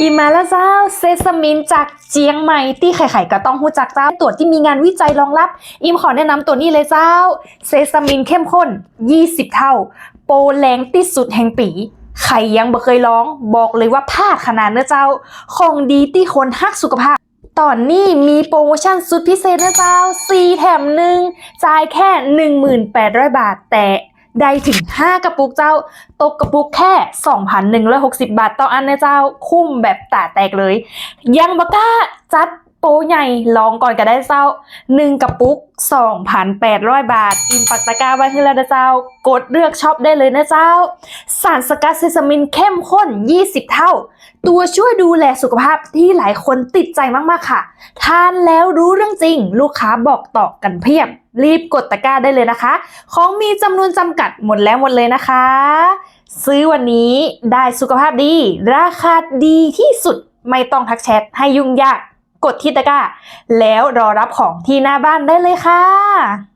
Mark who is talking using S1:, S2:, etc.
S1: อีมาแล้วเจ้าเซซามินจากเจียงใหม่ที่ใครๆก็ต้องหู้จักเจ้าตัวที่มีงานวิจัยรองรับ อิมขอแนะนำตัวนี้เลยเจ้า เซซามินเข้มข้น 20 เท่า โปรแรงที่สุดแห่งปีใครยังบ่เคยลอง บอกเลยว่าพลาดขนาดเนอะเจ้า ของดีที่คนฮักสุขภาพ ตอนนี้มีโปรโมชั่นสุดพิเศษนะเจ้า 4 แถมหนึ่งจ่ายแค่ 18,000 บาทแต่ ได้ถึง 5 กระปุกเจ้า ตกกระปุกแค่ 2,160 บาทต่ออันนะเจ้า คุ้มแบบตาแตกเลย ยังบกล้าจัด โปรใหญ่ลองก่อนก็ได้เจ้า1กระปุก2,800บาท อินปักตะกาไว้ที่แล้วนะเจ้า กดเลือกช็อปได้เลยนะเจ้า สารสกัดเซซามินเข้มข้น 20 เท่า ตัวช่วยดูแลสุขภาพที่หลายคนติดใจมากๆค่ะ ทานแล้วรู้เรื่องจริง ลูกค้าบอกต่อกันเพียบ รีบกดตะกร้าได้เลยนะคะ ของมีจำนวนจำกัดหมดแล้วหมดเลยนะคะ ซื้อวันนี้ได้สุขภาพดี ราคาดีที่สุดไม่ต้องทักแชทให้ยุ่งยาก กดที่ตะกร้า แล้วรอรับของที่หน้าบ้านได้เลยค่ะ